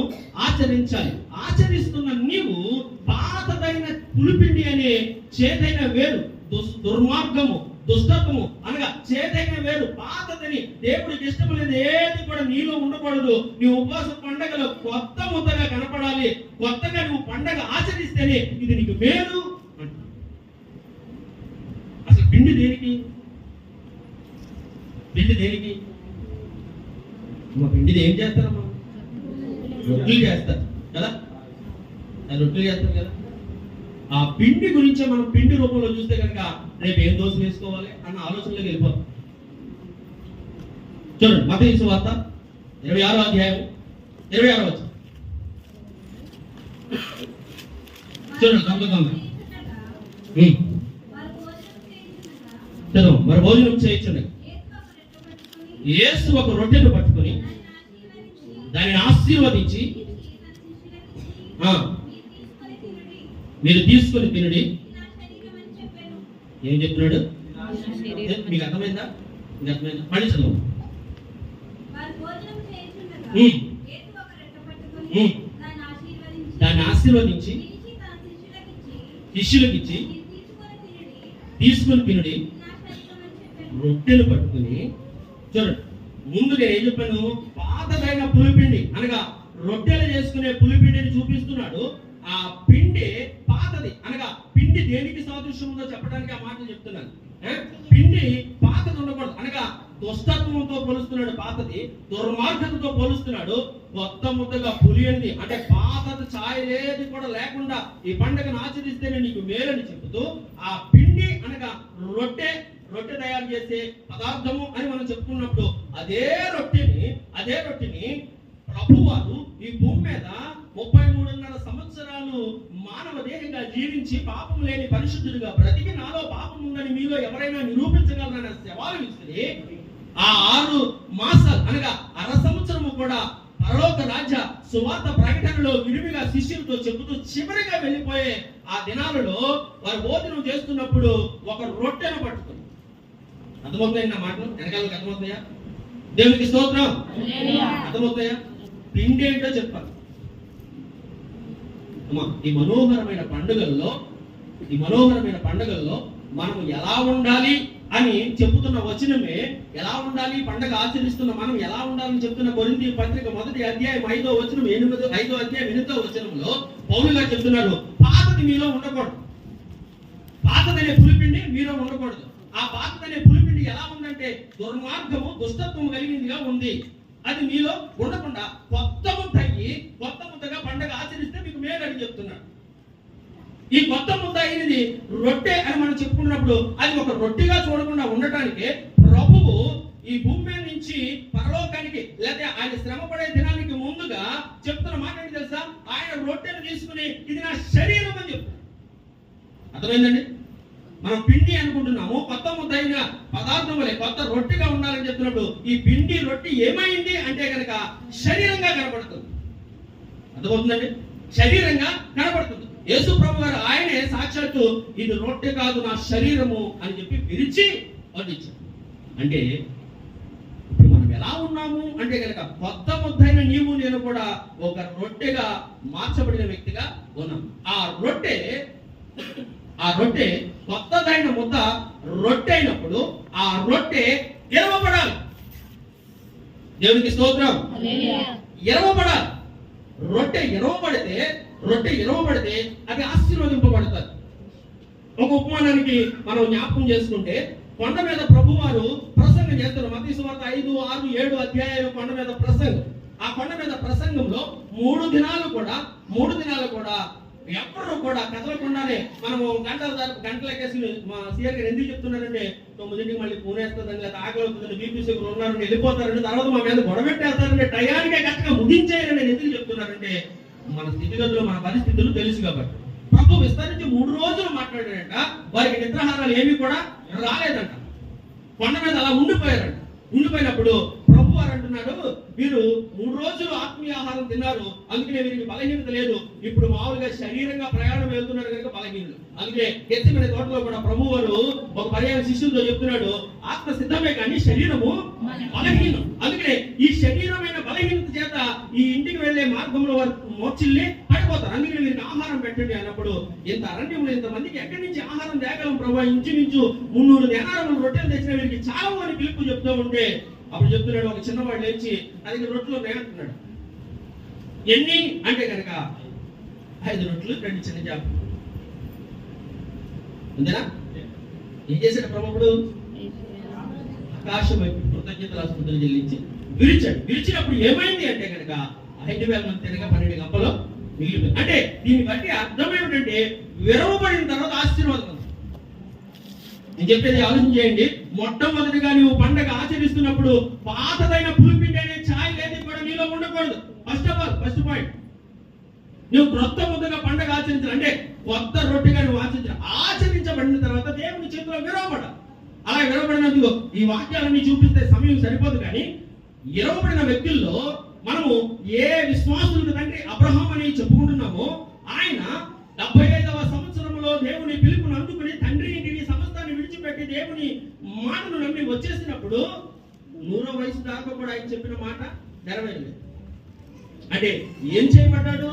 నియమాలను ఆచరించాలి. ఆచరిస్తున్న నీవు పాతదైన పులిపిండి అనే చేదైన వేరు దుస్- దుర్మార్గము దుష్టత్వము అనగా చేదైన వేరు పాతదని దేవుడికి ఇష్టమైనది ఏది కూడా నీలో ఉండకూడదు. నీ ఉపవాస పండగలో కొత్త ముద్దగా కనపడాలి. కొత్తగా నువ్వు పండగ ఆచరిస్తేనే ఇది నీకు మేలు అసలు పిండి దేనికి? పిండి దేనికి? పిండిది ఏం చేస్తారమ్మా? రొట్టెలు చేస్తారు కదా? రొట్టెలు చేస్తారు కదా? ఆ పిండి గురించే మనం పిండి రూపంలో చూస్తే కనుక రేపు ఏం దోశ వేసుకోవాలి అన్న ఆలోచనలోకి వెళ్ళిపోతాం. చూడండి మత ఇసు వార్త ఇరవై ఆరో అధ్యాయం ఇరవై ఆరో వచ్చి చూడండి. చదువు మరి భోజనం చేయించండి. యేసు ఒక రొట్టెను పట్టుకొని దానిని ఆశీర్వదించి ఆ, మీరు తీసుకొని తినడి. ఏం చెప్తున్నాడు? మీకు అర్థమైందా? మీకు అర్థమైందా? మళ్ళీ చదువు. దాన్ని ఆశీర్వదించి శిష్యులకు ఇచ్చి తీసుకొని తినడి. రొట్టెలు పట్టుకుని చూడండి. ముందు నేను ఏం చెప్పాను? పాతదైన పులిపిండి అనగా రొట్టెలు చేసుకునే పులిపిండిని చూపిస్తున్నాడు. ఆ పిండి పాతది. అనగా పిండి దేనికి సాదృశ్యం ఉందో చెప్పడానికి ఆ మాటలు చెప్తున్నాను పిండి పాతది ఉండకూడదు. అనగా దుష్టత్వంతో పోలుస్తున్నాడు పాతది. దుర్మార్గతతో పోలుస్తున్నాడు. కొత్త ముద్దగా పులియంది అంటే పాతది ఛాయలేది కూడా లేకుండా ఈ పండుగను ఆచరిస్తేనే నీకు మేలని చెబుతూ ఆ పిండి అనగా రొట్టె రొట్టె తయారు చేసే పదార్థము అని మనం చెప్పుకున్నప్పుడు అదే రొట్టెని అదే రొట్టెని ప్రభువారు ఈ భూమి మీద ముప్పై మూడున్నర సంవత్సరాలు మానవ దేహంగా జీవించి పాపం లేని పరిశుద్ధుడిగా బ్రతికి నాలో పాపం ఉందని మీలో ఎవరైనా నిరూపించగలరనే సవాలు విసిరి ఆ ఆరు మాసాలు అనగా అర సంవత్సరము కూడా పరలోక రాజ్య సువార్త ప్రకటనలో విరివిగా శిష్యులతో చెబుతూ చివరిగా వెళ్ళిపోయే ఆ దినాలలో వారు భోజనం చేస్తున్నప్పుడు ఒక రొట్టెను పట్టుకుని అర్థమవుతాయి నా మాటలు? వెనకాలకు అర్థమవుతాయా? దేవునికి స్తోత్రం. అర్థమవుతాయా? పిండి ఏంటో చెప్పాలి ఈ మనోహరమైన పండుగల్లో ఈ మనోహరమైన పండుగల్లో మనం ఎలా ఉండాలి అని చెబుతున్న వచనమే ఎలా ఉండాలి పండగ ఆచరిస్తున్న మనం ఎలా ఉండాలని చెప్తున్న కొరింది పత్రిక మొదటి అధ్యాయం ఐదో వచనం ఎనిమిదో ఐదో అధ్యాయం ఎనిమిదో వచనంలో పౌలు గారు చెప్తున్నారు పాతది మీలో ఉండకూడదు. పాతదనే పులిపిండి మీలో ఉండకూడదు. ఆ పాతదనే పులిపిండి ఎలా ఉందంటే దుర్మార్గము దుష్టత్వము కలిగిందిగా ఉంది. అది మీలో ఉండకుండా కొత్త ముద్ద అయ్యి కొత్త ముద్దగా పండగ ఆచరిస్తే మీకు మేలు అని చెప్తున్నాడు ఈ కొత్త ముద్ద అయినది రొట్టె అని మనం చెప్పుకున్నప్పుడు అది ఒక రొట్టెగా చూడకుండా ఉండటానికి ప్రభువు ఈ భూమి నుంచి పరలోకానికి లేదా ఆయన శ్రమ పడే దినానికి ముందుగా చెప్తున్న మాట ఏంటి తెలుసా? ఆయన రొట్టెను తీసుకుని ఇది నా శరీరం అని చెప్తున్నాడు అర్థమైందండి? మనం పిండి అనుకుంటున్నాము కొత్త ముద్దైన పదార్థములే కొత్త రొట్టెగా ఉండాలని చెప్తున్నప్పుడు ఈ పిండి రొట్టె ఏమైంది అంటే కనుక శరీరంగా కనబడుతుంది అర్థమవుతుందండి? శరీరంగా కనబడుతుంది యేసు ప్రభు గారు ఆయనే సాక్షాత్తు ఇది రొట్టె కాదు నా శరీరము అని చెప్పి విరిచి వర్ణించారు. అంటే ఇప్పుడు మనం ఎలా ఉన్నాము అంటే కనుక కొత్త ముద్దైన నీవు నేను కూడా ఒక రొట్టెగా మార్చబడిన వ్యక్తిగా ఉన్నాం. ఆ రొట్టె ఆ రొట్టె కొత్తదైన ముద్ద రొట్టె అయినప్పుడు ఆ రొట్టె ఎరవబడాలి. దేవునికి స్తోత్రం. ఎరవబడాలి. రొట్టె ఎరవబడితే రొట్టె ఎరవబడితే అది ఆశీర్వదింపబడుతుంది ఒక ఉపమానానికి మనం జ్ఞాపకం చేసుకుంటే కొండ మీద ప్రభువారు ప్రసంగం చేస్తారు. మతీ సువార్త ఐదు ఆరు ఏడు అధ్యాయాలు కొండ మీద ప్రసంగం. ఆ కొండ మీద ప్రసంగంలో మూడు దినాలు కూడా మూడు దినాలు కూడా ఎప్పుడు కూడా కదలకుండానే మనము గంటల తరపు గంటలకేసి మా సీఆర్ గారు ఎందుకు చెప్తున్నారంటే తొమ్మిదింటికి మళ్ళీ పూనేస్తుందని లేదా ఆకలి అవుతుందని బీపీసీ ఉన్నారని వెళ్ళిపోతారంటే తర్వాత మా మీద గొడవెట్టేస్తారంటే టయానికే కరెక్ట్గా ముగించేయాలని నేను ఎందుకు చెప్తున్నారంటే మన స్థితిగతులు మన పరిస్థితులు తెలుసు కాబట్టి. ప్రభు విస్తరించి మూడు రోజులు మాట్లాడారంట వారికి నిద్రాహారాలు ఏమీ కూడా రాలేదంట. కొండ మీద అలా ఉండిపోయారంట. ఉండిపోయినప్పుడు ప్రభు వారు అంటున్నాడు మీరు మూడు రోజులు ఆత్మీయ ఆహారం తిన్నారు అందుకనే వీరికి బలహీనత లేదు. ఇప్పుడు మామూలుగా శరీరంగా ప్రయాణం వెళ్తున్నారు కనుక బలహీనులు అందుకే ఎత్తిమైన తోటలో కూడా ప్రభు వారు ఒక పర్యాయ శిష్యులతో చెప్తున్నాడు ఆత్మ సిద్ధమే కానీ శరీరము బలహీనం. అందుకనే ఈ శరీరమైన బలహీనత చేత ఈ ఇంటికి వెళ్ళే మార్గంలో వారు మోర్చిల్లి పడిపోతారు. అందుకని వీరికి ఆహారం పెట్టండి అన్నప్పుడు ఇంత అరణ్యంలో ఇంత మందికి ఎక్కడి నుంచి ఆహారం తేగలం ప్రభు? ఇంచుమించు మున్నూరు దేనాలను రొట్టెలు తెచ్చిన వీరికి చావు అని పిలుపు చెప్తూ ఉంటే అప్పుడు చెప్తున్నాడు ఒక చిన్నవాడు లేచి ఐదు రొట్లు రొట్టెలు ఎన్ని? అంటే కనుక ఐదు రొట్లు రెండు చిన్న చేపలు. అంతేనా? ఏం చేశాడు ప్రభుడు ఆకాశం వైపు కృతజ్ఞతల స్థుతులు చెల్లించి విరిచాడు. విరిచినప్పుడు ఏమైంది అంటే కనుక ఐదు వేల మంది తినగా పన్నెండు గంపలో మిగిలిపోయింది అంటే దీన్ని బట్టి అర్థం ఏమిటంటే విరవబడిన తర్వాత ఆశీర్వాదం నేను చెప్పేది ఆలోచన చేయండి మొట్టమొదటిగా నువ్వు పండగ ఆచరిస్తున్నప్పుడు పాతదైన పులిపిండి అనే ఛాయ్ లేదు కూడా నీలో ఉండకూడదు. First of all first point నువ్వు క్రొత్త ముద్దగా పండగ ఆచరించాలి. అంటే కొత్త రొట్టెగా నువ్వు ఆచరించాలి. ఆచరించబడిన తర్వాత దేవుని చేతిలో విరవబడ అలా విరవబడినందుకు ఈ వాక్యాలన్నీ చూపిస్తే సమయం సరిపోదు కానీ విరవబడిన వ్యక్తుల్లో మనము ఏ విశ్వాసులకు తండ్రి అబ్రహం అని చెప్పుకుంటున్నామో ఆయన వచ్చేసినప్పుడు నూరో వయసు దాకా కూడా ఆయన చెప్పిన మాట నెరవేరలేదు. అంటే ఏం చేయబడ్డాడు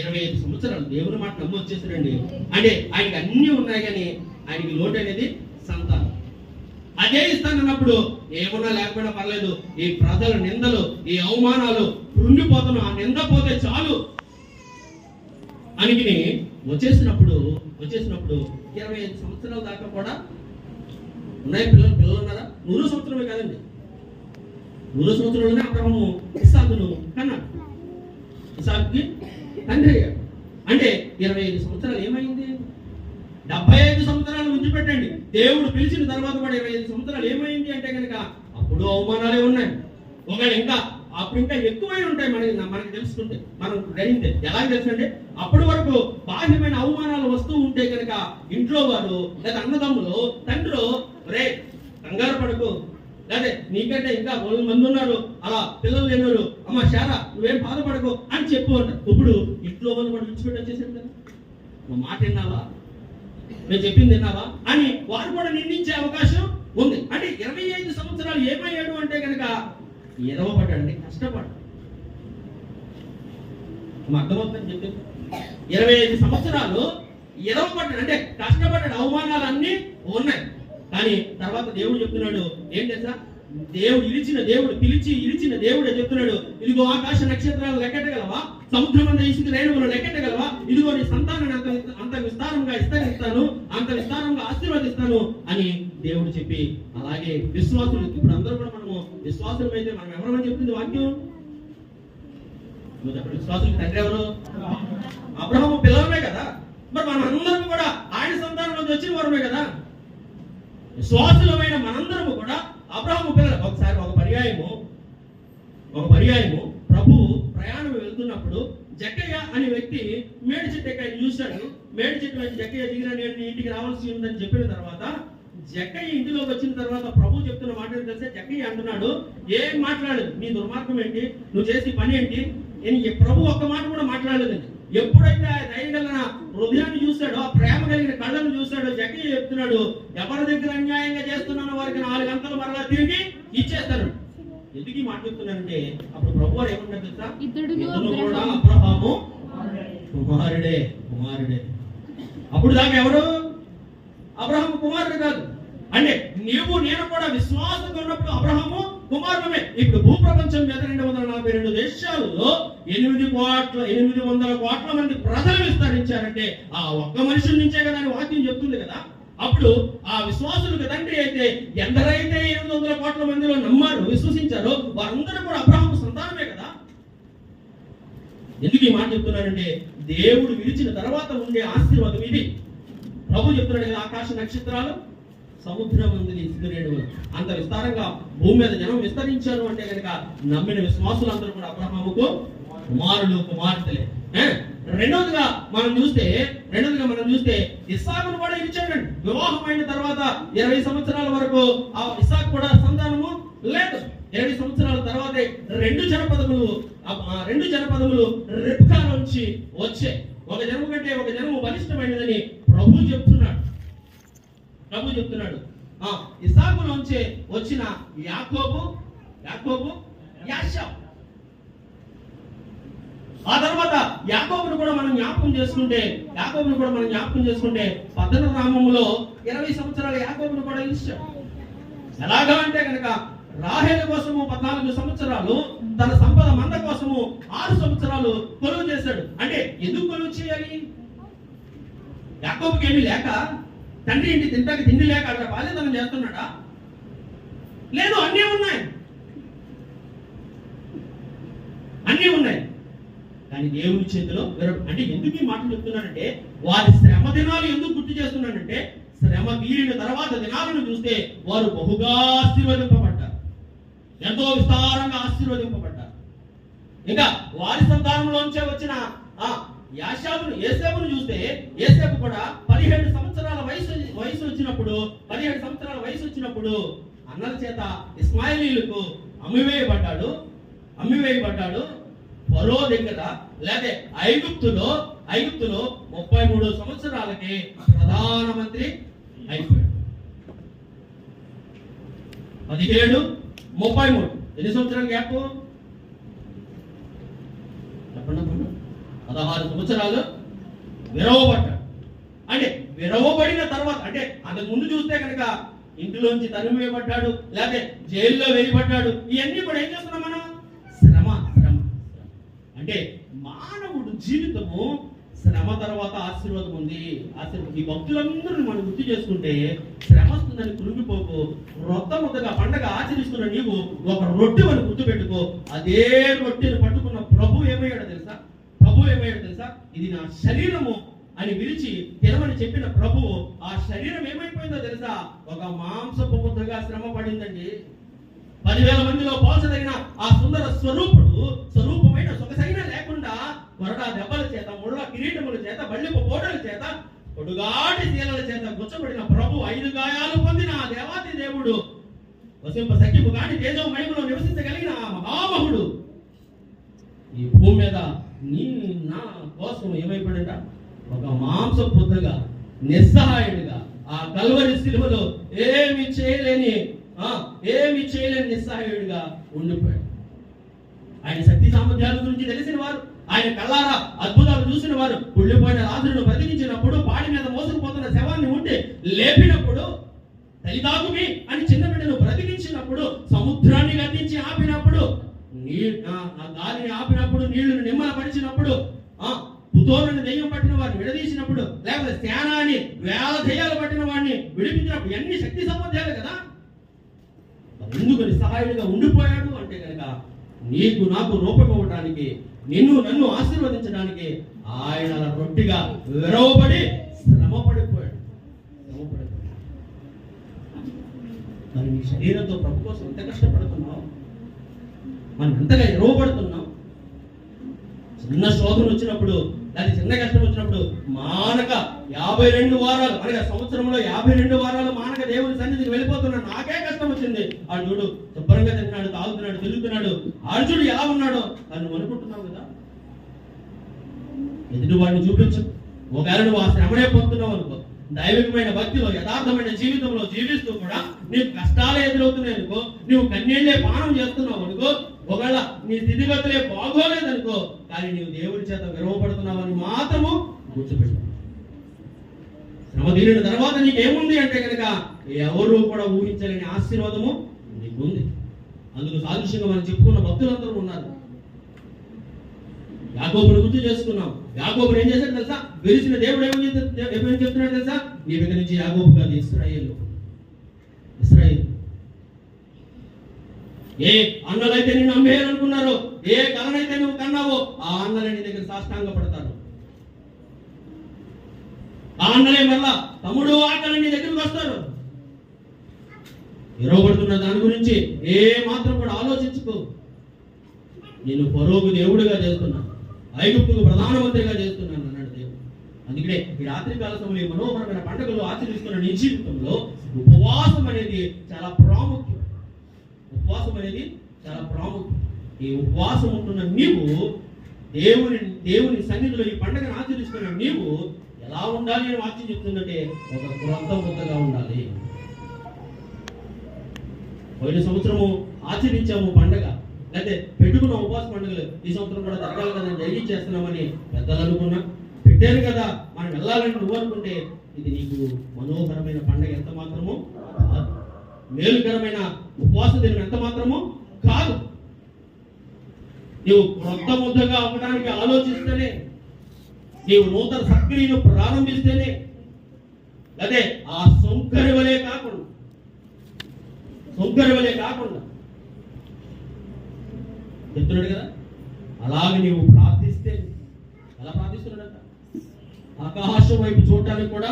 ఇరవై ఐదు సంవత్సరాలు దేవుని మాట నమ్మి వచ్చేసాడండి. అంటే ఆయనకి అన్ని ఉన్నాయి కానీ ఆయనకి లోటు అనేది సంతానం. అదే ఇస్తానన్నప్పుడు ఏమన్నా లేకపోయినా పర్లేదు ఈ ప్రజల నిందలు ఈ అవమానాలు కృంగిపోతున్న ఆ నింద పోతే చాలు. అనిగిని వచ్చేసినప్పుడు వచ్చేసినప్పుడు ఇరవై ఐదు సంవత్సరాల దాకా కూడా ఉన్నాయి పిల్లలు పిల్లలు ఉన్నారా? నూరు సంవత్సరమే కాదండి. నూరు సంవత్సరంలోనే అబ్రహము ఇస్సాకును కన్నాడు. ఇసాక్కి తండ్రి అయ్యాడు. అంటే ఇరవై ఐదు సంవత్సరాలు ఏమైంది? డెబ్బై ఐదు సంవత్సరాలు విడిచిపెట్టండి దేవుడు పిలిచిన తర్వాత కూడా ఇరవై ఐదు సంవత్సరాలు ఏమైంది అంటే కనుక అప్పుడు అవమానాలే ఉన్నాయి. ఒకవేళ ఇంకా అప్పుడు ఇంకా ఎక్కువై ఉంటాయి మనకి మనకి తెలుసుకుంటే మనం గ్రహించే ఎలా తెలుసంటే అప్పటి వరకు బాహ్యమైన అవమానాలు వస్తూ ఉంటే కనుక ఇంట్లో వారు లేదా అన్నదమ్ములు తండ్రి రే కంగారు పడుకో. అదే నీకంటే ఇంకా వంద మంది ఉన్నారు. అలా పిల్లలు లేనారు అమ్మ శారా నువ్వేం బాధపడకు అని చెప్పు ఇప్పుడు ఇంట్లో వాళ్ళు కూడా విడిచిపెట్టి వచ్చేసాడు కదా. మా మాట విన్నావా? నేను చెప్పింది విన్నావా? అని వారు కూడా నిందించే అవకాశం ఉంది. అంటే ఇరవై ఐదు సంవత్సరాలు ఏమయ్యాడు అంటే కనుక ఎరవబడ్డాడు అంటే కష్టపడ్డాడు అర్థమవుతుందని చెప్పి. ఇరవై ఐదు సంవత్సరాలు ఎరవబడ్డాడు. అంటే కష్టపడ్డాడు. అవమానాలన్నీ ఉన్నాయి. కానీ తర్వాత దేవుడు చెప్తున్నాడు ఏం తెలుసా? దేవుడు ఇలిచిన దేవుడు పిలిచి ఇలిచిన దేవుడు చెప్తున్నాడు ఇదిగో ఆకాశ నక్షత్రాలు లెక్కెట్టగలవా సముద్రం అంత ఇసుక రేణువులు లెక్కెట్టగలవా ఇదిగో నీ సంతానాన్ని అంత అంత విస్తారంగా విస్తరిస్తాను అంత విస్తారంగా ఆశీర్వదిస్తాను అని దేవుడు చెప్పి అలాగే విశ్వాసులు ఇప్పుడు అందరూ కూడా మనము విశ్వాసులు అయితే మనం ఎవరమని చెప్తుంది వాక్యం? నువ్వు చెప్పండి విశ్వాసులకు తండ్రి ఎవరు? అబ్రహము. పిల్లలమే కదా? మరి మనం అందరం కూడా ఆయన సంతానం నుంచి వచ్చిన వారమే కదా? విశ్వాసులమైన మనందరము కూడా అబ్రాహము పిల్లలు ఒకసారి ఒక పర్యాయము ఒక పర్యాయము. ప్రభు ప్రయాణం వెళ్తున్నప్పుడు జక్కయ్య అనే వ్యక్తి మేడి చెట్టు ఎక్కడ చూశాడు. మేడి చెట్టు నుంచి జక్కయ్య దిగిన నేను ఇంటికి రావాల్సి ఉందని చెప్పిన తర్వాత జక్కయ్య ఇంటిలోకి వచ్చిన తర్వాత ప్రభు చెప్తున్న మాట తెలిస్తే జక్కయ్య అంటున్నాడు ఏం మాట్లాడలేదు? నీ దుర్మార్గం ఏంటి? నువ్వు చేసి పని ఏంటి? నేను ఈ ప్రభు ఒక్క మాట కూడా మాట్లాడలేదండి ఎప్పుడైతే ఆ ధైర్యం కలిగిన హృదయాన్ని చూస్తాడో ఆ ప్రేమ కలిగిన కళ్ళను చూస్తాడో జక్కయ్య చెప్తున్నాడు ఎవరి దగ్గర అన్యాయంగా చేస్తున్నానో వారికి నాలుగు గంటలు మరలా తిరిగి ఇచ్చేస్తాను. ఎందుకు ఈ మాట చెప్తున్నానంటే అప్పుడు ప్రభు ఏమన్నారు తెలుసా? కూడా అబ్రహాము. కుమారుడే కుమారుడే. అప్పుడు దాకా ఎవరు? అబ్రహాము కుమారుడు కాదు. అంటే నీవు నేను కూడా విశ్వాసం ఉన్నప్పుడు అబ్రహాము కుమారుడమే ఇప్పుడు భూప్రపంచం మీద రెండు వందల నలభై రెండు దేశాల్లో ఎనిమిది కోట్ల ఎనిమిది వందల కోట్ల మంది ప్రజలు విస్తరించారంటే ఆ ఒక్క మనుషుల నుంచే కదా అని వాక్యం చెప్తుంది కదా. అప్పుడు ఆ విశ్వాసులకు తండ్రి అయితే ఎందరైతే ఎనిమిది వందల కోట్ల మందిలో నమ్మారు విశ్వసించారో వారందరూ కూడా అబ్రహాము సంతానమే కదా. ఎందుకు ఈ మాట చెప్తున్నానంటే దేవుడు విరిచిన తర్వాత ఉండే ఆశీర్వాదం ఇది. ప్రభు చెప్తున్నాడు కదా ఆకాశ నక్షత్రాలు సముద్రం ఉంది అంత విస్తారంగా భూమి మీద జనం విస్తరించారు అంటే కనుక నమ్మిన విశ్వాసులందరూ కూడా అబ్రహాముకు కుమారులు కుమార్తెలే. రెండవదిగా మనం చూస్తే రెండవదిగా మనం చూస్తే ఇస్సాకును కూడా ఇచ్చాడండి వివాహం అయిన తర్వాత ఇరవై సంవత్సరాల వరకు ఆ ఇస్సాకు కూడా సంతానము లేదు. ఇరవై సంవత్సరాల తర్వాతే రెండు జనపదములు ఆ, రెండు జనపదములు రిప్కా నుంచి వచ్చాయి. ఒక జనము కంటే ఒక జనము బలిష్టమైనదని ప్రభు చెప్తున్నాడు. ప్రభు చెప్తున్నాడు. ఆ ఇసాకు ఇసాకులోంచే వచ్చిన యాకోబు యాకోబు యాషావు ఆ తర్వాత యాకోబును కూడా మనం జ్ఞాపకం చేసుకుంటే యాకోబును కూడా మనం జ్ఞాపకం చేసుకుంటే పద్దన నామములో ఇరవై సంవత్సరాల యాకోబును కూడా ఇచ్చాడు. ఎలాగా అంటే కనుక రాహేల కోసము పద్నాలుగు సంవత్సరాలు తన సంపద మంద కోసము ఆరు సంవత్సరాలు కొలువు చేశాడు. అంటే ఎందుకు కొలువు చేయాలి? యాకోబుకి ఏమీ లేక తండ్రి ఇంటి తింటాక తిండి లేక అక్కడ బాల్యతనం చేస్తున్నాడా? లేదు అన్నీ ఉన్నాయి. అన్నీ ఉన్నాయి. కానీ దేవుని చేతిలో విరడు అంటే ఎందుకు ఈ మాటలు చెప్తున్నానంటే వారి శ్రమ దినాలు ఎందుకు గుర్తు చేస్తున్నానంటే శ్రమ తీరిన తర్వాత దినాలను చూస్తే వారు బహుగా ఆశీర్వదింపబడ్డారు. ఎంతో విస్తారంగా ఆశీర్వదింపబడ్డారు. ఇంకా వారి సంతానంలోంచే వచ్చిన ఆ యాషాబును ఏసేపును చూస్తే ఏసేపు కూడా పదిహేడు సంవత్సరాల వయసు వయసు వచ్చినప్పుడు పదిహేడు సంవత్సరాల వయసు వచ్చినప్పుడు అన్నల చేత ఇస్మాయిలీలకు అమ్మివేయబడ్డాడు అమ్మివేయబడ్డాడు. పరో దగ్గర లేదా ఐగుప్తులో ఐగుప్తులో ముప్పై మూడు సంవత్సరాలకి ప్రధానమంత్రి అయిపోయాడు. పదిహేడు ముప్పై మూడు. ఎన్ని సంవత్సరాల గ్యాప్ చెప్పండి అమ్మా. పదహారు సంవత్సరాలు విరవబడ్డాడు. అంటే విరవబడిన తర్వాత అంటే అంతకు ముందు చూస్తే కనుక ఇంటిలోంచి తరిమి వేయబడ్డాడు లేకపోతే జైల్లో వేయబడ్డాడు. ఇవన్నీ కూడా ఏం చేస్తున్నాం మనం? శ్రమ శ్రమ అంటే మానవుడు జీవితము శ్రమ తర్వాత ఆశీర్వాదం ఉంది. ఆశీర్వాదం ఈ భక్తులందరూ మనం గుర్తు చేసుకుంటే శ్రమ వస్తుందని కృంగిపోకు రొత్త ముద్దగా పండగ ఆచరిస్తున్న నీవు ఒక రొట్టె మనం గుర్తుపెట్టుకో. అదే రొట్టెను పట్టుకున్న ప్రభు ఏమయ్యాడో తెలుసా? ప్రభు ఏమయ్యాడో తెలుసా? ఇది నా శరీరము అని విరిచి తినమని చెప్పిన ప్రభువు ఆ శరీరం ఏమైపోయిందో తెలుసా? ఒక మాంసపు ముద్దగా శ్రమ పడిందండి పదివేల మందిలో పోల్చదగిన ఆ సుందర స్వరూపుడు స్వరూపమైన సొగసైన లేకుండా కొరడా దెబ్బల చేత ముళ్ళ కిరీటముల చేత బళ్ళిపు పోటల చేత పొడుగాటి శీలల చేత గుచ్చబడిన ప్రభు ఐదు గాయాలు పొందిన ఆ దేవాతి దేవుడు వసింప సఖ్యము కాని తేజో మహిమలో నివసించగలిగిన ఆ మహామహుడు. ఈ భూమి మీద నీ కోసం ఏమైపడట ఒక మాంస పుద్దగా నిస్సహాయుడిగా ఆ కల్వరి సిలువలో ఏమి చేయలేని ఆ ఏమి చేయలేని నిస్సహాయుడిగా ఉండిపోయాడు. ఆయన శక్తి సామర్థ్యాల గురించి తెలిసిన వారు ఆయన కళ్ళారా అద్భుతాలు చూసిన వారు కుళ్ళిపోయిన రాజులను బ్రతికించినప్పుడు పాడి మీద మోసుకుపోతున్న శవాన్ని ఉంటే లేపినప్పుడు తల్లిదాగుమి అని చిన్న బిడ్డను బ్రతికించినప్పుడు సముద్రాన్ని గద్దించి ఆపినప్పుడు నీ ఆ ఆ గాలిని ఆపినప్పుడు నీళ్ళను నిమ్మలపరిచినప్పుడు ఆ పుతోరుని దెయ్యం పట్టిన వారిని విడదీసినప్పుడు లేకపోతే సేనాని వేల దెయ్యాలు పట్టిన వాడిని విడిపించినప్పుడు ఎన్ని శక్తి సంబంధాలు కదా? ఎందుకు సహాయుడిగా ఉండిపోయాడు అంటే కనుక నీకు నాకు రూపం నిన్ను నన్ను ఆశీర్వదించడానికి ఆయన అలా రొట్టిగా విరవబడి శ్రమ పడిపోయాడు శ్రమ పడిపోయాడు మరి నీ శరీరంతో ప్రభు కోసం ఎంత కష్టపడుతున్నావు? మనం ఎంతగా ఎరవబడుతున్నాం? చిన్న శోధన వచ్చినప్పుడు లేదా చిన్న కష్టం వచ్చినప్పుడు మానక యాభై రెండు వారాలు అనగా సంవత్సరంలో యాభై రెండు వారాలు మానక దేవుని సన్నిధికి వెళ్ళిపోతున్నాడు నాకే కష్టం వచ్చింది. ఆ చూడు శుభ్రంగా తింటున్నాడు తాగుతున్నాడు తిరుగుతున్నాడు. అర్జునుడు ఎలా ఉన్నాడో. నన్ను అనుకుంటున్నావు కదా? ఎదుటి వాడిని చూపించు. ఒకవేళ నువ్వు ఆ శ్రమనే పొందుతున్నావు అనుకో. దైవికమైన భక్తిలో యథార్థమైన జీవితంలో జీవిస్తూ కూడా నీకు కష్టాలే ఎదురవుతున్నాయి అనుకో. నువ్వు కన్నీళ్ళే పానం చేస్తున్నావు అనుకో. ఒకవేళ నీ స్థితిగతులే కానీ నీవు దేవుడి చేత గర్వపడుతున్నావని మాత్రము గుర్తుపెట్టు శ్రమ తీరిన తర్వాత నీకేముంది అంటే కనుక ఎవరు కూడా ఊహించలేని ఆశీర్వాదము నీకుంది. అందుకు సాదృశ్యంగా మనం చెప్పుకున్న భక్తులందరూ ఉన్నారు. యాకోబును గుర్తు చేసుకున్నాం. యాకోబుడు ఏం చేశాడు తెలుసా? వెలిసిన దేవుడు ఏమని ఏమని చెప్తున్నాడు తెలుసా? నీ దగ్గర నుంచి యాకోబు కాదు ఇస్రాయేల్. ఇస్రాయేల్. ఏ అన్నలైతే నిన్ను అమ్మేయాలనుకున్నారో ఏ కలనైతే నువ్వు కన్నావో ఆ అన్నలే నీ దగ్గర సాష్టాంగ పడతాడు ఆ అన్నలే మళ్ళా తమ్ముడు ఆకలి నీ దగ్గరికి వస్తాడు ఎరవబడుతున్న దాని గురించి ఏ మాత్రం కూడా ఆలోచించుకో. నేను పరోగు దేవుడిగా చేస్తున్నాను ఐగుప్తుకు ప్రధానమంత్రిగా చేస్తున్నాను అన్నాడు దేవుడు. అందుకనే ఈ రాత్రికాల సమయంలో ఈ మనోహరమైన పండుగలు ఆచరిస్తున్న నీ జీవితంలో ఉపవాసం అనేది చాలా ప్రాముఖ్యం. ఉపవాసం అనేది చాలా ప్రాముఖ్యం. ఈ ఉపవాసం ఉంటున్న నీవు దేవుని దేవుని సన్నిధిలో ఈ పండుగను ఆచరిస్తున్న నీవు ఎలా ఉండాలి అని వాక్యం చెప్తుందంటే ఒక క్రొత్త ముద్దగా ఉండాలి. పోయిన సంవత్సరము ఆచరించాము పండగ. లేకపోతే పెట్టుకున్న ఉపవాస పండుగలు ఈ సంవత్సరం కూడా తగ్గాలి కదా డైలీ చేస్తున్నామని పెద్దలు అనుకున్నా. పెట్టారు కదా మనం వెళ్ళాలని నువ్వు అనుకుంటే ఇది నీకు మనోహరమైన పండగ ఎంత మాత్రమో మేలుకరమైన ఉపవాస దినం ఎంత మాత్రమో కాదు. నీవు క్రొత్త ముద్దగా అవ్వడానికి ఆలోచిస్తేనే నీవు నూతన సక్రియను ప్రారంభిస్తేనే అదే ఆ సౌకర్యవలే వలే కాకుండా సౌకర్యవలే వలే కాకుండా. చెప్తున్నాడు కదా? అలాగే నీవు ప్రార్థిస్తే ఎలా ప్రార్థిస్తున్నాడట? ఆకాశం వైపు చూడటానికి కూడా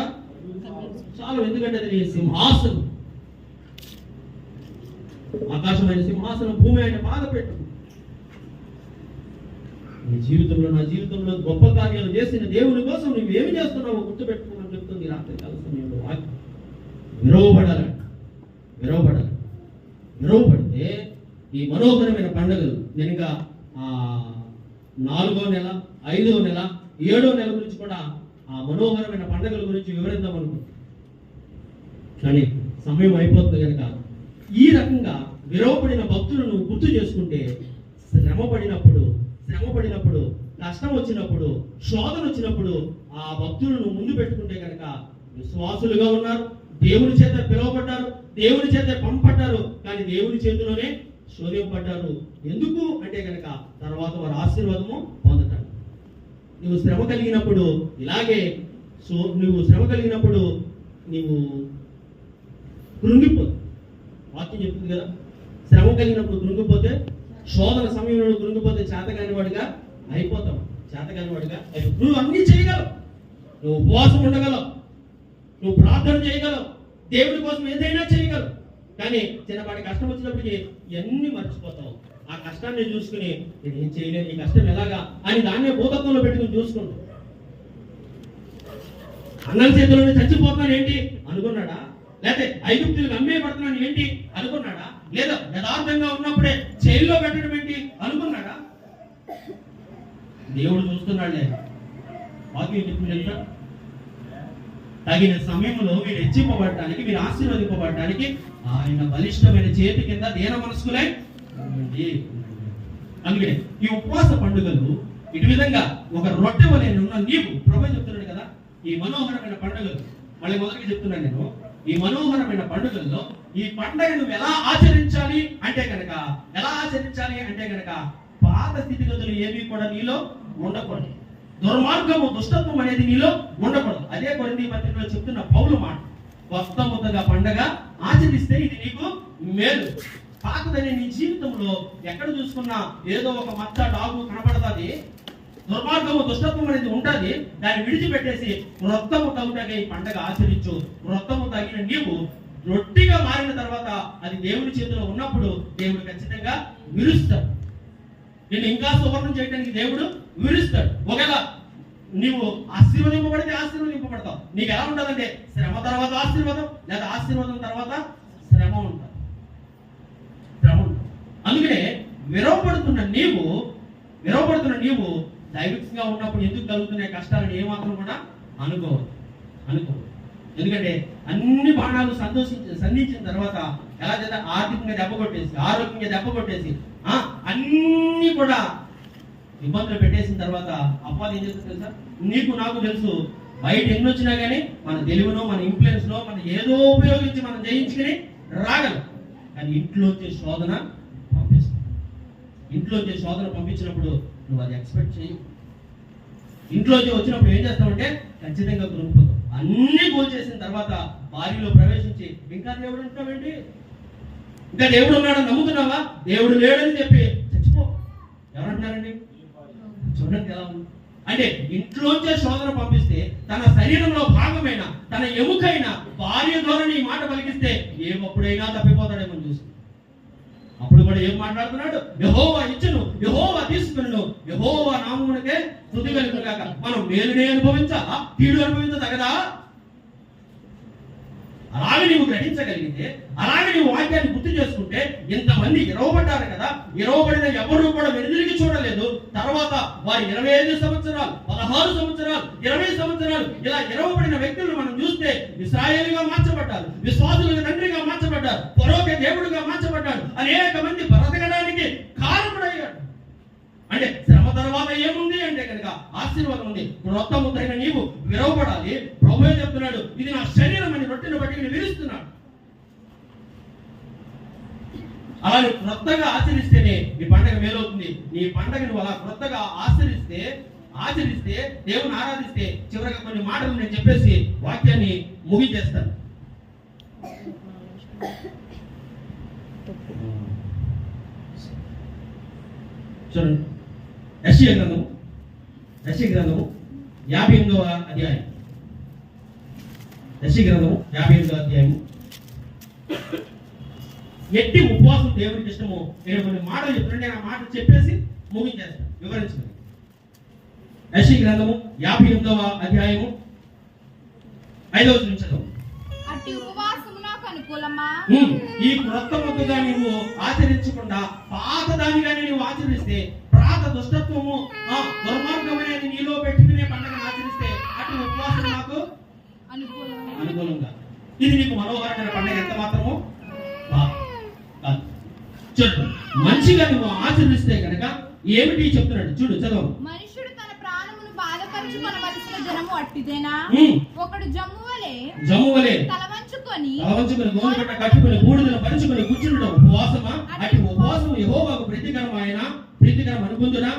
చాలు ఎందుకంటే అది నీ సింహాసనం. ఆకాశమైన సింహాసనం భూమి ఆయన బాధ పెట్టు నీ జీవితంలో నా జీవితంలో గొప్ప కార్యాలు చేసిన దేవుని కోసం నువ్వు ఏమి చేస్తున్నావో గుర్తుపెట్టుకోమని చెప్తుంది రాత్రి కాల సమయంలో వాక్యం. విరవబడాలంట. విరవబడాలి విరవబడితే ఈ మనోహరమైన పండుగలు నేను ఇంకా ఆ, నాలుగో నెల ఐదో నెల ఏడో నెల గురించి కూడా ఆ మనోహరమైన పండుగల గురించి వివరిద్దాం అనుకుంటున్నాను. కానీ సమయం అయిపోతుంది కనుక ఈ రకంగా విరవబడిన భక్తులను గుర్తు చేసుకుంటే శ్రమపడినప్పుడు శ్రమ పడినప్పుడు కష్టం వచ్చినప్పుడు శోధన వచ్చినప్పుడు ఆ భక్తులను ముందు పెట్టుకుంటే కనుక విశ్వాసులుగా ఉన్నారు దేవుని చేత పిలువబడ్డారు దేవుని చేత పంపబడ్డారు కానీ దేవుని చేతిలోనే శోధింపడ్డారు ఎందుకు అంటే కనుక తర్వాత వారు ఆశీర్వాదము పొందుతారు. నువ్వు శ్రమ కలిగినప్పుడు ఇలాగే సో నువ్వు శ్రమ కలిగినప్పుడు నీవు కృంగిపోదు వాక్యం చెప్తుంది కదా. శ్రమ కలిగినప్పుడు కృంగిపోతే శోధన సమయంలో కృంగిపోతే చేతకాని వాడిగా అయిపోతావు. చేతకాని వాడిగా అయిపో- నువ్వు అన్నీ చేయగలవు. నువ్వు ఉపవాసం ఉండగలవు. నువ్వు ప్రార్థన చేయగలవు. దేవుడి కోసం ఏదైనా చేయగలవు. కానీ చిన్నపాటి కష్టం వచ్చినప్పటికీ ఇవన్నీ మర్చిపోతావు. ఆ కష్టాన్ని చూసుకుని నేను ఏం చేయలేను ఈ కష్టం ఎలాగా అని దాన్నే భూతత్వంలో పెట్టుకుని చూసుకుంటావు అన్నం చేతిలోనే చచ్చిపోతున్నాను ఏంటి అనుకున్నాడా? లేకపోతే ఐగుప్తులకు అమ్మే పడుతున్నాను ఏంటి అనుకున్నాడా? లేదా యథార్థంగా ఉన్నప్పుడే జైల్లో పెట్టడం ఏంటి అనుకున్నాడా దేవుడు చూస్తున్నాడులే. వాక్యం చెప్పింది తెలుసా? తగిన సమయంలో మీరు హెచ్చింపబడటానికి మీరు ఆశీర్వదింపబడటానికి ఆయన బలిష్టమైన చేతి కింద దేన మనస్కులై అందుకే ఈ ఉపవాస పండుగలు ఇటు విధంగా ఒక రొట్టె వలె ఉన్న నీవు ప్రభు చెప్తున్నాడు కదా ఈ మనోహరమైన పండుగలు. మళ్ళీ మొదటికి చెప్తున్నాను నేను ఈ మనోహరమైన పండుగల్లో ఈ పండుగ నువ్వు ఎలా ఆచరించాలి అంటే కనుక ఎలా ఆచరించాలి అంటే కనుక పాత స్థితిగతులు ఏవి కూడా నీలో ఉండకూడదు. దుర్మార్గము దుష్టత్వం అనేది నీలో ఉండకూడదు. అదే కొరింది పత్రికలో చెప్తున్న పౌలు మాట. కొత్త ముద్దగా పండగ ఆచరిస్తే ఇది నీకు మేలు. పాతదని నీ జీవితంలో ఎక్కడ చూసుకున్నా ఏదో ఒక మచ్చ డాగు కనపడతాది. దుర్మార్గము దుష్టత్వం అనేది ఉంటుంది. దాన్ని విడిచిపెట్టేసి వృత్తము తగుటగా ఈ పండగ ఆచరించు. వృత్తము తగిన నీవు రొట్టిగా మారిన తర్వాత అది దేవుని చేతిలో ఉన్నప్పుడు దేవుడు ఖచ్చితంగా విరుస్తాడు. నేను ఇంకా సువర్ణం చేయడానికి దేవుడు వివరిస్తాడు ఒకవేళ నీవు ఆశీర్వదింపబడితే ఆశీర్వదింపబడతావు. నీకు ఎలా ఉంటుందంటే శ్రమ తర్వాత ఆశీర్వాదం లేదా ఆశీర్వాదం తర్వాత శ్రమ ఉంటుంది శ్రమ ఉంటుంది అందుకనే విరవబడుతున్న నీవు విరవబడుతున్న నీవు దైవికంగా ఉన్నప్పుడు ఎందుకు కలుగుతున్నాయి కష్టాలను ఏమాత్రం కూడా అనుకోవద్దు. అనుకోవద్దు. ఎందుకంటే అన్ని బాణాలు సంతోషించి సంధించిన తర్వాత ఎలా చేద్దాం? ఆర్థికంగా దెబ్బ కొట్టేసి ఆరోగ్యంగా దెబ్బ కొట్టేసి అన్ని కూడా ఇబ్బందులు పెట్టేసిన తర్వాత అపవాదం ఏం చేస్తుంది తెలుసా? నీకు నాకు తెలుసు. బయట ఎన్ని వచ్చినా కానీ మన తెలివినో మన ఇన్ఫ్లుయెన్స్లో మనం ఏదో ఉపయోగించి మనం జయించుకుని రాగలం. కానీ ఇంట్లో వచ్చే శోధన పంపిస్తాం. ఇంట్లో వచ్చే శోధన పంపించినప్పుడు నువ్వు అది ఎక్స్పెక్ట్ చేయి ఇంట్లోకి వచ్చినప్పుడు ఏం చేస్తామంటే ఖచ్చితంగా కృంగిపోతావు అన్ని గోల్ చేసిన తర్వాత భార్యలో ప్రవేశించి ఇంకా దేవుడు అంటావేంటి ఇంకా దేవుడు ఉన్నాడు నమ్ముతున్నావా? దేవుడు లేడని చెప్పి చచ్చిపో. ఎవరంటున్నారండి? చూడండి ఎలా ఉంది. అంటే ఇంట్లోంచే శోధన పంపిస్తే తన శరీరంలో భాగమైన తన ఎముకైన భార్య ధోరణి ఈ మాట పలికిస్తే ఏమప్పుడైనా తప్పిపోతాడేమో చూసి. అప్పుడు కూడా ఏం మాట్లాడుతున్నాడు? యహోవా ఇచ్చును యహోవా తీసుకును యహోవా నామమునకే స్థుతి కలుగును కాక మనం మేలునే అనుభవించాలా? కీడు అనుభవించదగదా? అలాగే నీవు గ్రహించగలిగితే అలాగే నీవు వాక్యాన్ని గుర్తు చేసుకుంటే ఇంతమంది ఇరవబడ్డారు కదా ఇరవబడిన ఎవరు కూడా వెనుదిరిగి చూడలేదు. తర్వాత వారి ఇరవై ఐదు సంవత్సరాలు పదహారు సంవత్సరాలు ఇరవై సంవత్సరాలు ఇలా ఇరవబడిన వ్యక్తులను మనం చూస్తే ఇస్రాయేలుగా మార్చబడ్డారు విశ్వాసులుగా తండ్రిగా మార్చబడ్డారు పరోక దేవుడుగా మార్చబడ్డారు. అనేక మంది బ్రతకడానికి కారణముడయ్యాడు అంటే శ్రమ తర్వాత ఏముంది అంటే కనుక ఆశీర్వాదం ఉంది. క్రొత్త ముద్రైన నీవు విరవబడాలి ప్రభు చెప్తున్నాడు ఇది నా శరీరం అని రొట్టెను బట్టి నేను విరుస్తున్నాడు. అలా నువ్వు క్రొత్తగా ఆచరిస్తేనే నీ పండగ మేలవుతుంది. నీ పండగ నువ్వు అలా క్రొత్తగా ఆచరిస్తే ఆచరిస్తే దేవుని ఆరాధిస్తే చివరిగా కొన్ని మాటలు నేను చెప్పేసి వాక్యాన్ని ముగించేస్తాను. చూడండి. యశ్య గ్రంథము యశ్య గ్రంథము యాభై ఎనిమిదవ అధ్యాయం. యశ్య గ్రంథము యాభై ఎనిమిదవ అధ్యాయము. ఎట్టి ఉపవాసం దేవునికి ఇష్టము నేను కొన్ని మాటలు చెప్తుంటే నేను ఆ మాట చెప్పేసి ముగించేస్తాను వివరించండి యశ్య గ్రంథము యాభై ఎనిమిదవ అధ్యాయము ఐదవ నిమిషం అట్టి ఉపవాసం ఈ క్రొత్త మొక్కగా నీవు ఆచరించకుండా పాత దానిగానే నీవు ఆచరిస్తే ప్రాత దుష్టత్వము ఆ, దుర్మార్గమైన నీలో పెట్టుకునే పండుగను ఆచరిస్తే అటు ఉపవాసం నాకు అనుకూలంగా. ఇది నీకు మనోహరమైన పండుగ ఎంత మాత్రము. చూడు మంచిగా నువ్వు ఆచరిస్తే కనుక ఏమిటి చెప్తున్నాడు? చూడు చదవు జనము అట్టిదేనా? ఒకడు తలవంచుకుని కట్టుకుని బూడిదను పరుచుకుని ఉపవాసమా? అటు ఉపవాసం యెహోవాకు ప్రీతికరం అనుకుందునా?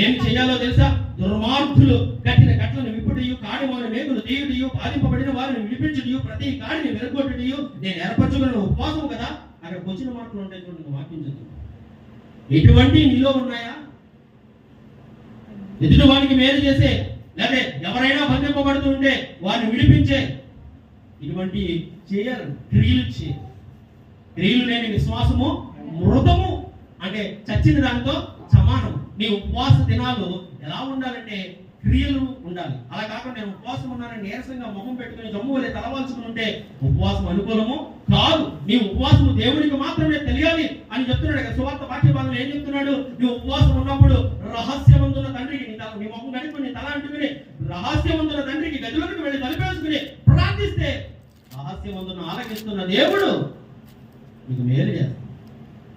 ఏం చేయాలో తెలుసా? దుర్మార్గులు కట్టిన కట్లను విప్పుడియు కాడి వారి మేకులు తీయుడియు బాధింపబడిన వారిని విడిపించుడియు ప్రతి కాడిని వెరగొట్టుడియు నేను ఏర్పరచుకున్న ఉపవాసం కదా? అక్కడికి వచ్చిన మాటలు ఉంటాయి వాక్యం చదువు. ఎటువంటి నీలో ఉన్నాయా? ఎదుటి వాడికి మేలు చేసే లేదా ఎవరైనా బంధింపబడుతుంటే వారిని విడిపించే ఇటువంటి చేయాలి క్రియలు చే క్రియలు లేని విశ్వాసము మృతము అంటే చచ్చిన దానితో సమానం. నీ ఉపవాస దినాలు ఎలా ఉండాలంటే క్రియలు ఉండాలి. అలా కాకుండా నేను ఉపవాసం ఉన్నానని నీరసంగా మొహం పెట్టుకుని జమ్ము వలె తలవాల్చుకుని ఉంటే ఉపవాసం అనుకూలము కాదు. నీ ఉపవాసము దేవునికి మాత్రమే తెలియాలి అని చెప్తున్నాడు కదా. సువార్త వాక్య భాగంలో ఏం చెప్తున్నాడు? నీ ఉపవాసం ఉన్నప్పుడు రహస్యమంతుల తండ్రికి నీ నీ మొహం కడుక్కుని తల అంటుకుని రహస్యమంతుల తండ్రికి గదిలోకి వెళ్ళి తలిపేసుకుని ప్రార్థిస్తే రహస్యమందున ఆలకిస్తున్న దేవుడు నీకు మేలు చేస్తాడు.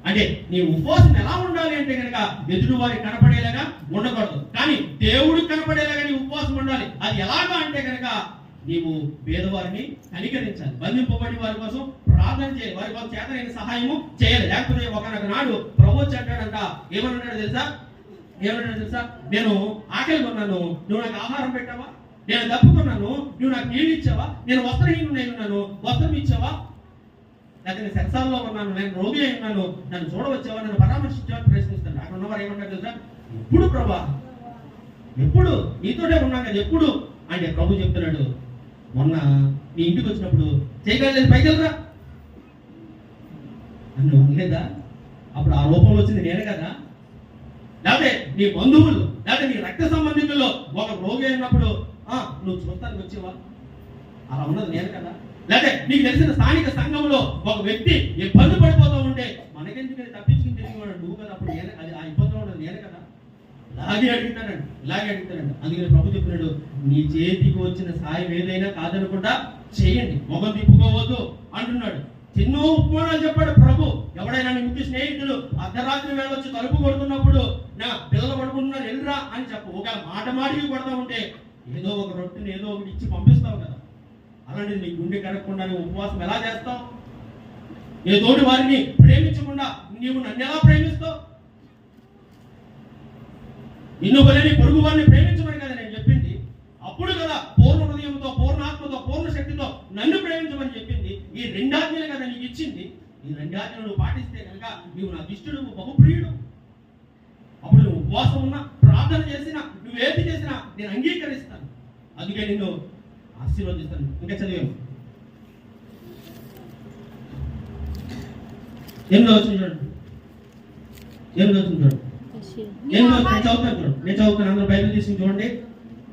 అంటే నీ ఉపవాసం ఎలా ఉండాలి అంటే కనుక ఎదుటి వారికి కనపడేలాగా ఉండకూడదు. కానీ దేవుడు కనపడేలాగా నీ ఉపవాసం ఉండాలి. అది ఎలాగా అంటే కనుక నీవు పేదవారిని కనికరించాలి. బంధింపబడి వారి కోసం ప్రార్థన చేయాలి. వారి కోసం చేతనైన సహాయము చేయాలి. లేకపోతే ఒకనొక నాడు ప్రభు అంటాడంట ఏమన్నాడు తెలుసా? ఏమన్నాడు తెలుసా? నేను ఆకలి కొన్నాను. నువ్వు నాకు ఆహారం పెట్టావా? నేను తప్పుకున్నాను. నువ్వు నాకు నీళ్ళు ఇచ్చావా? నేను వస్త్రహీనుడు ఉన్నాను. వస్త్రం ఇచ్చావా? లేకపోతే నేను సెన్సార్లో ఉన్నాను నేను రోగి అయి ఉన్నాను నన్ను చూడవచ్చావా? నన్ను పరామర్శించావని ప్రశ్నిస్తాను అక్కడ ఉన్నవారు ఏమంటారు తెలుసా? ఎప్పుడు ప్రభా? ఎప్పుడు? నీతోనే ఉన్నాను కదా ఎప్పుడు? అంటే ప్రభు చెప్తున్నాడు మొన్న మీ ఇంటికి వచ్చినప్పుడు చేయగలలేదు పైకి వెళ్ళరా? అని అనలేదా అప్పుడు ఆ రూపంలో వచ్చింది నేనే కదా. లేకపోతే నీ బంధువులు లేకపోతే నీ రక్త సంబంధికుల్లో ఒక రోగి అయినప్పుడు ఆ, నువ్వు చూస్తానికి వచ్చేవా? అలా ఉన్నది నేను కదా. లేదా నీకు తెలిసిన స్థానిక సంఘంలో ఒక వ్యక్తి ఇబ్బంది పడిపోతూ ఉంటే మనకెందుకు తప్పించుకుని తెలియవాడు నువ్వు కదా అప్పుడు నేను అది ఆ ఇబ్బందిలో ఉన్నది కదా. ఇలాగే అడుగుతానండి ఇలాగే అడుగుతానండి. అందుకని ప్రభు చెప్పినాడు నీ చేతికి వచ్చిన సాయం ఏదైనా కాదనుకుంటా చేయండి మొగం తిప్పుకోవద్దు అంటున్నాడు. ఎన్నో ఉపమానాలు చెప్పాడు ప్రభు. ఎవడైనా నీ స్నేహితులు స్నేహితుడు అర్ధరాత్రి వేళ వచ్చి తలుపు కొడుతున్నప్పుడు నా పిల్లలు పడుకుంటున్నారు వెళ్ళరా అని చెప్పు. ఒక మాట మాటికి కొడతా ఉంటే ఏదో ఒక రొట్టెని ఏదో ఒకటి ఇచ్చి పంపిస్తావు కదా. అలాంటిది నీ గుండె కడగకుండా ఉపవాసం ఎలా చేస్తావు? ఏ తోటి వారిని ప్రేమించకుండా నీవు నన్ను ఎలా ప్రేమిస్తావు? నిన్ను బలని పొరుగు వారిని ప్రేమించమని కదా నేను చెప్పింది. అప్పుడు కదా పూర్ణ హృదయంతో పూర్ణాత్మతో పూర్ణ శక్తితో నన్ను ప్రేమించమని చెప్పింది. ఈ రెండాజ్ఞలు కదా నీకు ఇచ్చింది. ఈ రెండాజ్ఞలు నువ్వు పాటిస్తే కనుక నీవు నా దిష్టుడు బహుప్రియుడు. అప్పుడు నువ్వు ఉపవాసం ఉన్నా ప్రార్థన చేసినా నువ్వు చేసినా నేను అంగీకరిస్తాను. అందుకే నిన్ను ఆశీర్వదిస్తాను. ఇంకా చదివాము వచ్చిన చూడండి ఎనిమిదో వచ్చిన చూడండి నీ ఎనిమిదో నేను ఆహారం- చదువుతాను చూడండి నేను చదువుతాను అందరూ బైబిల్ తీసుకుని చూడండి.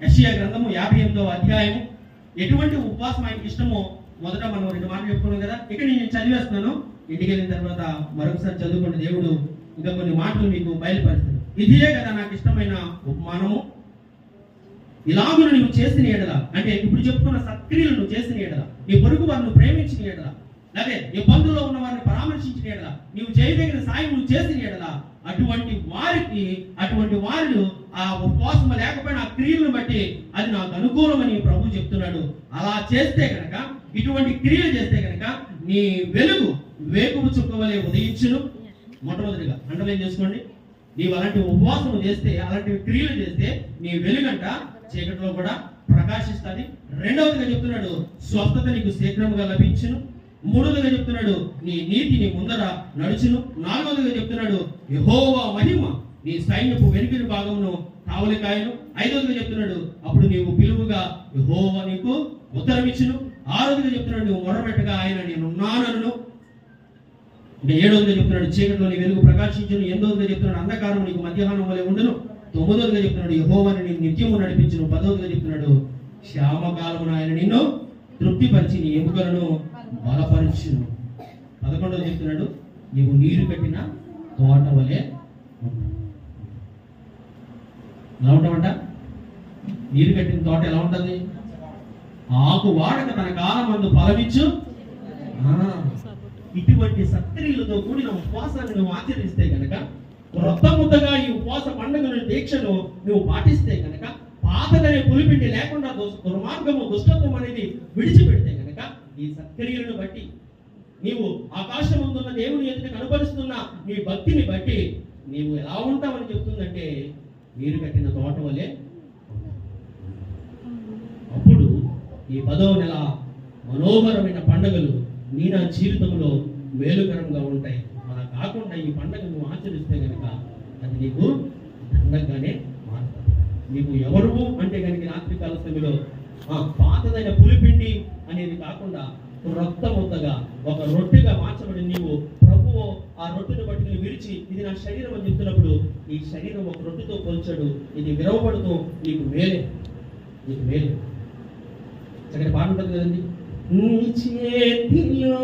యెషయా గ్రంథము యాభై ఎనిమిదవ అధ్యాయము. ఎటువంటి ఉపవాసం ఆయనకి ఇష్టమో మొదట మనం రెండు మాటలు చెప్పుకున్నాం కదా. ఇక్కడ నేను చదివేస్తున్నాను. ఇంటికి వెళ్ళిన తర్వాత మరొకసారి చదువుకున్న దేవుడు. ఇంకా కొన్ని మాటలు మీకు బయలుపరుస్తాడు. ఇదే కదా నాకు ఇష్టమైన ఉపమానము. ఇలాగును నువ్వు చేసిన ఎడల. అంటే ఇప్పుడు చెప్తున్న సత్క్రియలు నువ్వు చేసిన ఎడల. నీ పొరుగు వారిని ప్రేమించిన ఎడల. అదే ఇబ్బందుల్లో ఉన్న వారిని పరామర్శించిన ఎడల. నీవు చేయదగిన సాయం నువ్వు చేసిన ఎడల. అటువంటి వారికి అటువంటి వారిని ఆ ఉపవాసం లేకపోయినా ఆ క్రియలను బట్టి అది నాకు అనుకూలమని ప్రభు చెప్తున్నాడు. అలా చేస్తే కనుక ఇటువంటి క్రియలు చేస్తే కనుక నీ వెలుగు వేకుపు చుక్కవలే ఉదయించును. మొట్టమొదటిగా అండర్లైన్ చేసుకోండి. నీవు అలాంటి ఉపవాసం చేస్తే అలాంటి క్రియలు చేస్తే నీ వెలుగంట చీకటిలో కూడా ప్రకాశిస్తుంది. రెండవదిగా చెప్తున్నాడు స్వస్థత నీకు శీఘ్రముగా లభించును. మూడవదిగా చెప్తున్నాడు నీ నీతి నీ ముందర నడుచును. నాలుగవదిగా చెప్తున్నాడు యహోవా మహిమ నీ సైన్యపు వెనుకని భాగమును కావలికాయను. ఐదవదిగా చెప్తున్నాడు అప్పుడు నీవు పిలువుగా యహోవా నీకు ఉత్తరమిచ్చును. ఆరోదిగా చెప్తున్నాడు నువ్వు మొరబెట్టగా ఆయన నేను ఉన్నానను ఏడవదిగా చెప్తున్నాడు చీకటిలో నీ వెలుగు ప్రకాశించును. ఎనిమిదవదిగా చెప్తున్నాడు అంధకారం నీకు మధ్యాహ్నం వలె ఉండను. తొమ్మిదవదిగా చెప్తున్నాడు యహోవని నీ నిత్యము నడిపించును. పదవదిగా చెప్తున్నాడు శ్యామకాలమున ఆయన నిన్ను తృప్తిపరిచి నీ ఎముకలను బలపరచును. పదకొండవ చెప్తున్నాడు నీవు నీరు కట్టిన తోట వలె ఎలా ఉంటామంట నీరు కట్టిన తోట ఎలా ఉంటుంది? ఆకు వాడక తన కాలం మందు ఫలమిచ్చు ఇటువంటి సత్క్రియలతో కూడిన ఉపవాసాన్ని నువ్వు ఆచరిస్తే కనుక క్రొత్త ఈ ఉపవాస పండుగను దీక్షను నువ్వు పాటిస్తే కనుక పాతదనే పులిపిండి లేకుండా దుర్మార్గము దుష్టత్వం అనేది విడిచిపెడితే కనుక ఈ సత్క్రియలను బట్టి నీవు ఆకాశం ముందున్న దేవుని ఎదుట కనపరుస్తున్న నీ భక్తిని బట్టి నీవు ఎలా ఉంటావని చెప్తుందంటే నీరు కట్టిన తోట వలె అప్పుడు ఈ పదవ నెల మనోహరమైన పండుగలు నీ నా జీవితంలో మేలుకరంగా ఉంటాయి. కాకుండా ఈ పండుగ నువ్వు ఆచరిస్తే కనుక అది నీకు దండగానే మారుతుంది. నీకు ఎవరు అంటే కనుక రాత్రి కాల సమయంలో ఆ పాతదైన పులిపిండి అనేది కాకుండా రక్త ముద్దగా ఒక రొట్టెగా మార్చబడి నీవు ప్రభువు ఆ రొట్టెను పట్టుకుని విరిచి ఇది నా శరీరం అని చెప్తున్నప్పుడు ఈ శరీరం ఒక రొట్టెతో పోల్చాడు. ఇది విరవబడుతూ నీకు మేలే. నీకు మేలే. చక్కటి పాట ఉంటుంది కదండి. నీ చేతిలో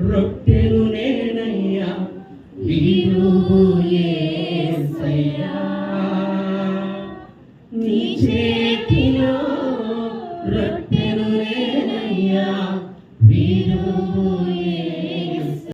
రొట్టెను నేనయ్యా నీరు నీ చేతిలో రొట్టె